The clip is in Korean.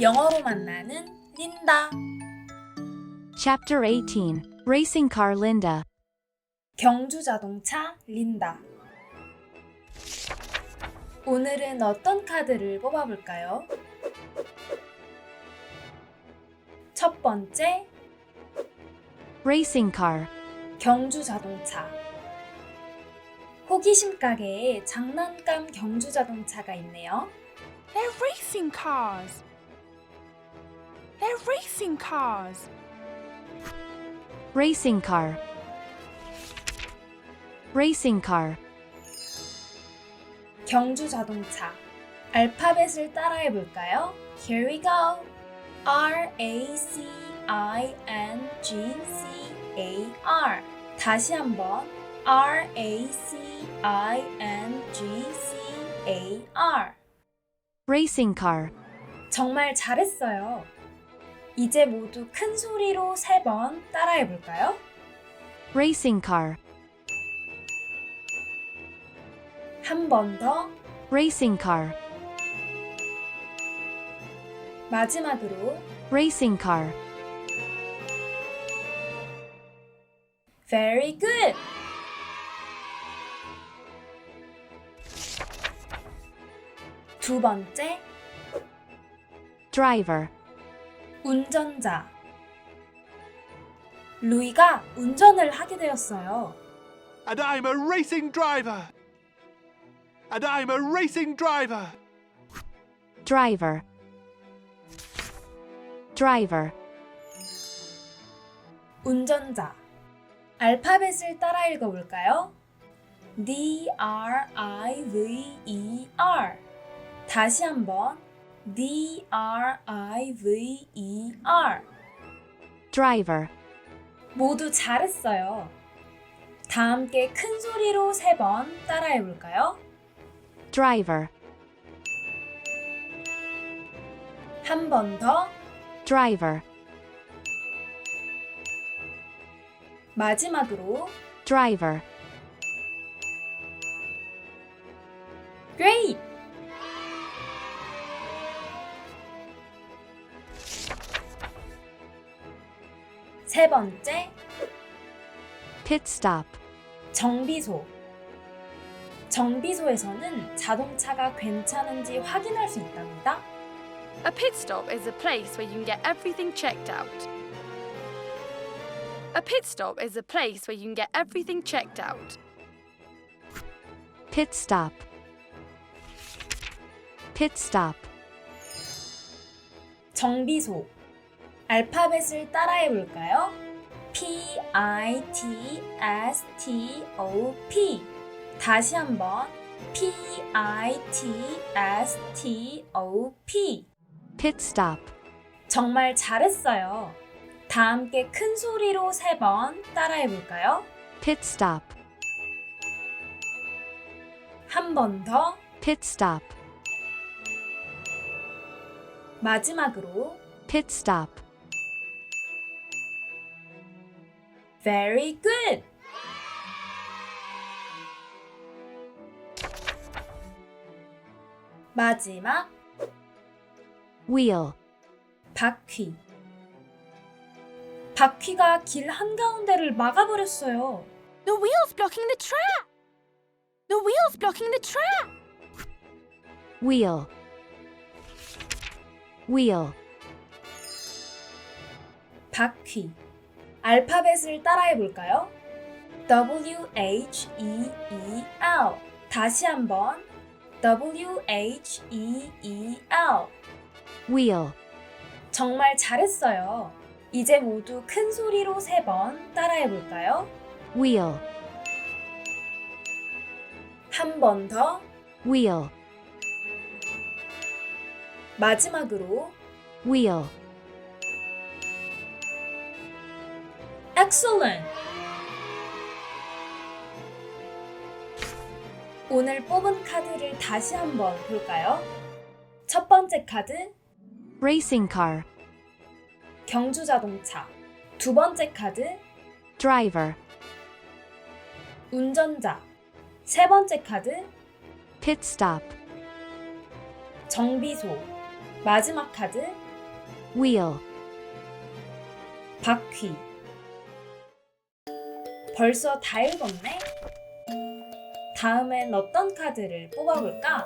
영어로 만나는 린다. Chapter 18 Racing Car Linda. 경주 자동차 린다. 오늘은 어떤 카드를 뽑아볼까요? 첫 번째, Racing Car. 경주 자동차. 호기심 가게에 장난감 경주 자동차가 있네요. They're racing cars. They're racing cars. Racing Car. Racing Car. 경주 자동차. 알파벳을 따라해 볼까요? Here we go. R A C I N G C A R. 다시 한번 R A C I N G C A R. Racing Car. 정말 잘했어요. 이제 모두 큰 소리로 세 번 따라해 볼까요? Racing Car. 한 번 더. Racing Car. 마지막으로 Racing Car. Very good. 두 번째, Driver. 운전자. 루이가 운전을 하게 되었어요. And I'm a racing driver. And I'm a racing driver. Driver. Driver. 운전자. 알파벳을 따라 읽어 볼까요? D R I V E R. 다시 한번 D R I V E R. Driver. 모두 잘했어요. 다 함께 큰 소리로 세 번 따라해 볼까요? Driver. 한 번 더. Driver. 마지막으로 Driver. Great! 세 번째, Pit stop. 정비소. 정비소에서는 자동차가 괜찮은지 확인할 수 있답니다. A pit stop is a place where you can get everything checked out. A pit stop is a place where you can get everything checked out. Pit stop. Pit stop. 정비소. 알파벳을 따라해 볼까요? P I T S T O P. 다시 한번 P I T S T O P. Pit stop. 정말 잘했어요. 다 함께 큰 소리로 세 번 따라해 볼까요? Pit stop. 한 번 더. Pit stop. 마지막으로 Pit stop. Very good. 마지막 Wheel. 바퀴. 바퀴가 길 한가운데를 막아버렸어요. The wheel's blocking the track. The wheel's blocking the track. Wheel. Wheel. 바퀴. 알파벳을 따라해 볼까요? W H E E L. 다시 한번 W H E E L. Wheel. 정말 잘했어요. 이제 모두 큰 소리로 세 번 따라해 볼까요? Wheel. 한 번 더. Wheel. 마지막으로 Wheel. Excellent. 오늘 뽑은 카드를 다시 한번 볼까요? 첫 번째 카드 Racing car. 경주 자동차. 두 번째 카드 Driver. 운전자. 세 번째 카드 Pit stop. 정비소. 마지막 카드 wheel, 바퀴. 벌써 다 읽었네? 다음엔 어떤 카드를 뽑아볼까?